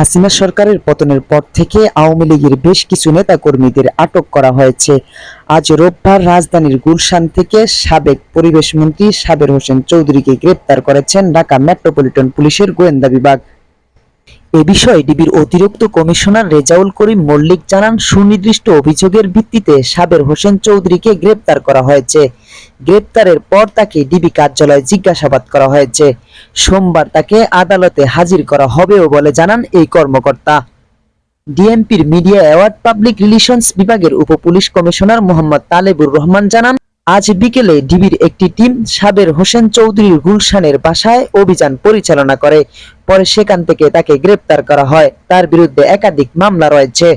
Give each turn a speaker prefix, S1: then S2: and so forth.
S1: হাসিনা সরকারের পতনের পর থেকে আওয়ামী লীগের বেশ কিছু নেতাকর্মীদের আটক করা হয়েছে। আজ রোববার রাজধানীর গুলশান থেকে সাবেক পরিবেশ মন্ত্রী সাবের হোসেন চৌধুরীকে গ্রেপ্তার করেছেন ঢাকা মেট্রোপলিটন পুলিশের গোয়েন্দা বিভাগ। এ বিষয়ে ডিবির অতিরিক্ত কমিশনার রেজাউল করিম মল্লিক জানান, সুনির্দিষ্ট অভিযোগের ভিত্তিতে সাবের হোসেন চৌধুরীকে গ্রেপ্তার করা হয়েছে। গ্রেপ্তারের পর তাকে ডিবি কার্যালয়ে জিজ্ঞাসাবাদ করা হয়েছে। সোমবার তাকে আদালতে হাজির করা হবেও বলে জানান এই কর্মকর্তা। ডিএমপির মিডিয়া অ্যাওয়ার্ড পাবলিক রিলেশনস বিভাগের উপ পুলিশ কমিশনার মোহাম্মদ তালেবুর রহমান জানান আজ বিকেলে ডিবির একটি টিম সাবের হোসেন চৌধুরীর গুলশানের বাসায় অভিযান পরিচালনা করে। পরে সেখান থেকে তাকে গ্রেপ্তার করা হয়। তার বিরুদ্ধে একাধিক মামলা রয়েছে।